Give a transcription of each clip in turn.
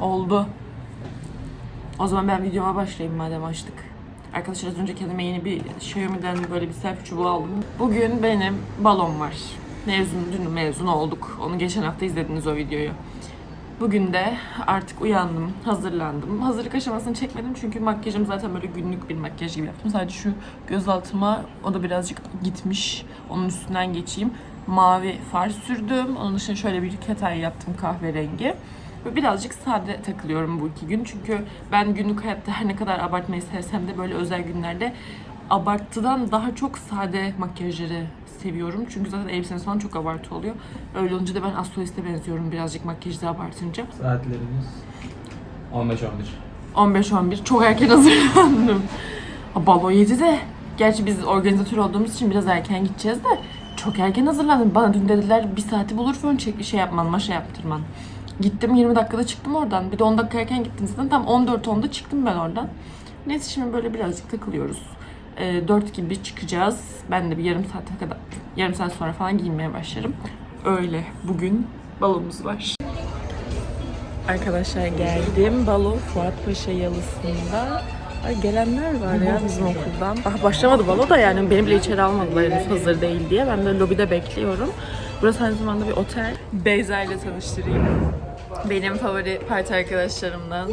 Oldu. O zaman ben videoma başlayayım madem açtık. Arkadaşlar az önce kendime yeni bir Xiaomi'den böyle bir selfie çubuğu aldım. Bugün benim balon var. Mezun, dün mezun olduk. Onu geçen hafta izlediniz o videoyu. Bugün de artık uyandım, hazırlandım. Hazırlık aşamasını çekmedim çünkü makyajım zaten böyle günlük bir makyaj gibi yaptım. Sadece şu gözaltıma o da birazcık gitmiş. Onun üstünden geçeyim. Mavi far sürdüm. Onun dışında şöyle bir ketay yaptım kahverengi. Ve birazcık sade takılıyorum bu iki gün. Çünkü ben günlük hayatta her ne kadar abartmayı sevsem de böyle özel günlerde abartıdan daha çok sade makyajları seviyorum. Çünkü zaten elbisenin falan çok abartı oluyor. Öyle olunca da ben astroliste benziyorum birazcık makyajda abartınca. Saatlerimiz 15-11. 15-11 çok erken hazırlandım. Ha, Balo 7'de. Gerçi biz organizatör olduğumuz için biraz erken gideceğiz de çok erken hazırlandım. Bana dün dediler bir saati bulur fön çek şey yapman, maşa yaptırman. Gittim 20 dakikada çıktım oradan. Bir de 10 dakika erken gittim zaten. Tam 14-10'da çıktım ben oradan. Neyse şimdi böyle birazcık takılıyoruz. Ee, 4 gibi çıkacağız. Ben de bir yarım saate kadar, yarım saat sonra falan giyinmeye başlarım. Öyle. Bugün balomuz var. Arkadaşlar geldim. Balo Fuat Paşa Yalısı'nda. Ay gelenler var ya bizim okuldan. Daha başlamadı balo da yani beni bile içeri almadılar henüz hazır değil diye. Ben de lobide bekliyorum. Burası aynı zamanda bir otel. Beyza ile tanıştırayım. Benim favori parti arkadaşlarımdan.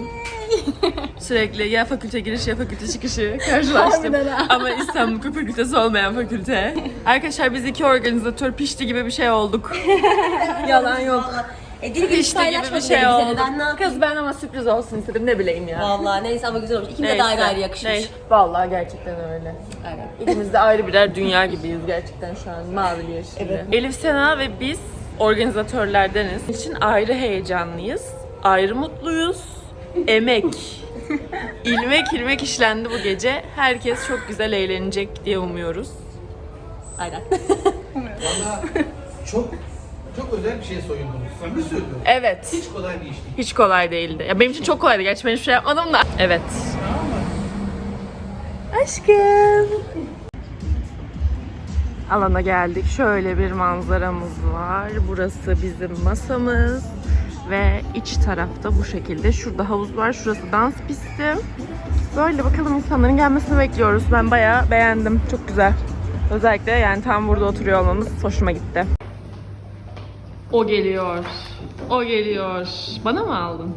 Sürekli ya fakülte giriş ya fakülte çıkışı karşılaştım. Ama İstanbul Hukuk Fakültesi olmayan fakülte. Arkadaşlar biz iki organizatör pişti gibi bir şey olduk. Yalan yok. E dil gibi Pişti gibi bir şey oldu. Ben ne yapayım? Kız ben ama sürpriz olsun istedim ne bileyim ya. Vallahi neyse ama güzel olmuş. İkimize de ayrı ayrı yakışmış. Neyse. Vallahi gerçekten öyle. Aynen. İkimiz de ayrı birer dünya gibiyiz gerçekten şu an mavili yeşilli. Evet. Elif Sena ve biz organizatörlerdeniz. için ayrı heyecanlıyız. Ayrı mutluyuz. Emek. ilmek ilmek işlendi bu gece. Herkes çok güzel eğlenecek diye umuyoruz. Aynen. Valla çok çok özel bir şey soyundunuz. Samimi söylüyorum. Evet. Hiç kolay bir iş değil. Hiç kolay değildi. Ya benim için çok kolaydı. Gerçi ben hiçbir şey yapmadım da. Evet. Aşkım. Alana geldik. Şöyle bir manzaramız var. Burası bizim masamız. Ve iç tarafta bu şekilde. Şurada havuz var. Şurası dans pisti. Böyle bakalım insanların gelmesini bekliyoruz. Ben bayağı beğendim. Çok güzel. Özellikle yani tam burada oturuyor olmamız hoşuma gitti. O geliyor. O geliyor. Bana mı aldın?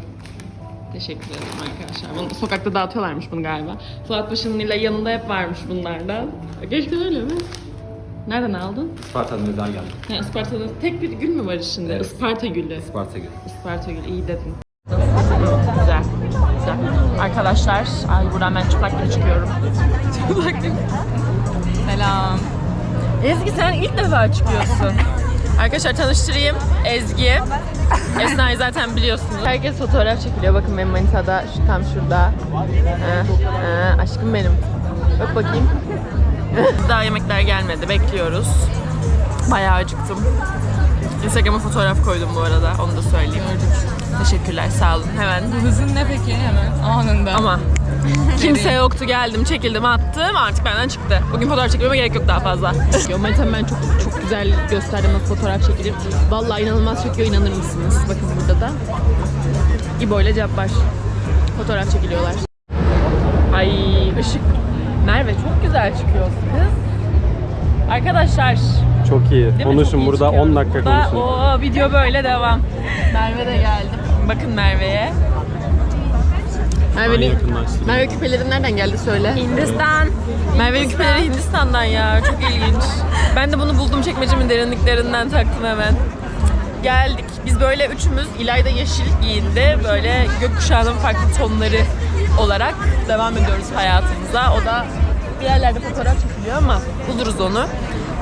Teşekkür ederim arkadaşlar. Bunu sokakta dağıtıyorlarmış bunu galiba. Fuat Paşa'nın ile yanında hep varmış bunlardan. Gerçekten öyle mi? Nereden aldın? Sparta'dan özel geldi. Ha, Isparta'da tek bir gül mü var içinde? Evet. Isparta gülü. Sparta günü. Isparta gülü iyi dedin. Güzel. Güzel. Arkadaşlar, ay buradan ben çıplak gibi çıkıyorum. çıplak gibi. Selam. Ezgi sen ilk defa çıkıyorsun. Arkadaşlar tanıştırayım. Ezgi. Esna'yı zaten biliyorsunuz. Herkes fotoğraf çekiliyor. Bakın benim manitada şu, tam şurada. Ee, ee, aşkım benim. Bak bakayım. Daha yemekler gelmedi. Bekliyoruz. Bayağı acıktım. Instagram'a fotoğraf koydum bu arada. Onu da söyleyeyim. Teşekkürler. Sağ olun. Hemen. Hızın ne peki hemen anında? Ama kimse yoktu. Geldim, çekildim, attım. Artık benden çıktı. Bugün fotoğraf çekmeme gerek yok daha fazla. Manitam ben çok çok güzel gösterdim nasıl fotoğraf çekilir. Vallahi inanılmaz çekiyor. inanır mısınız? Bakın burada da. İbo ile Cabbar. Fotoğraf çekiliyorlar. Ay ışık. Merve çok güzel çıkıyorsun kız. Arkadaşlar Çok iyi. Değil? Çok Konuşun iyi burada çıkıyoruz. 10 dakika Burada konuşun. O video böyle devam. Merve de geldi. Bakın Merve'ye. Merve'nin. Merve küpeleri nereden geldi söyle. Hindistan. Merve'nin küpeleri Hindistan'dan ya. Çok ilginç. Ben de bunu buldum çekmecemin derinliklerinden taktım hemen. Geldik. Biz böyle üçümüz İlayda yeşil giyindi. Böyle gökkuşağının farklı tonları olarak devam ediyoruz hayatımıza. O da bir yerlerde fotoğraf çekiliyor ama buluruz onu.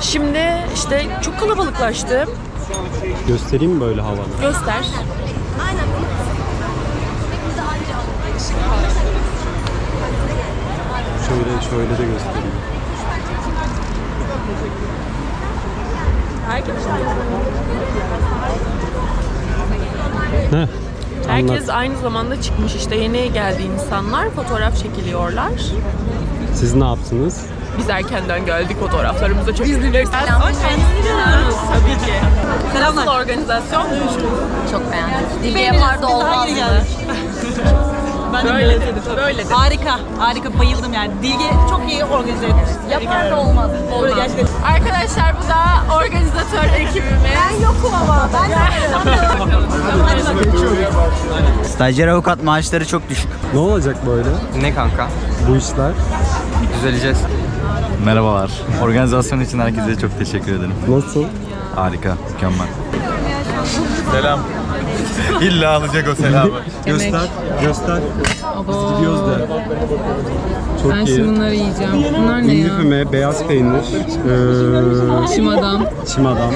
Şimdi işte çok kalabalıklaştı. Göstereyim mi böyle havalı? Göster. Şöyle şöyle de göstereyim. Herkes, Heh. Herkes Anlat. aynı zamanda çıkmış işte yeni geldi insanlar fotoğraf çekiliyorlar. Siz ne yaptınız? Biz erkenden geldik fotoğraflarımızda çok Biz biliyoruz. Tabii ki. Selamlar. Nasıl organizasyon? Çok beğendim. Dilge yapardı olmaz mı? Böyle dedi. Böyle dedi. Harika, harika bayıldım yani. Dilge çok iyi organize etmiş. Yapardı olmaz. Böyle Olmaz. gerçekten Arkadaşlar bu da organizatör ekibimiz. Ben yokum ama. Ben Stajyer avukat maaşları çok düşük. Ne olacak böyle Ne kanka? bu işler? Düzeleceğiz. Merhabalar. Organizasyon için herkese çok teşekkür ederim. Nasıl? Harika, mükemmel. Selam. İlla alacak o selamı. Göster, göster. Biz gidiyoruz de. Çok Ben iyi. şimdi bunları yiyeceğim. Bunlar ne İndi ya? füme, beyaz peynir, ee, Çim adam. çim adam.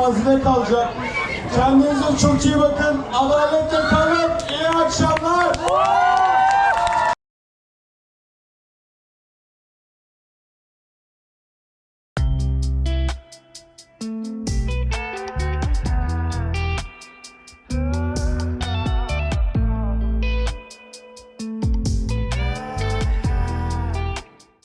Hazine kalacak. Kendinize çok iyi bakın. Adaletle kalın. İyi akşamlar.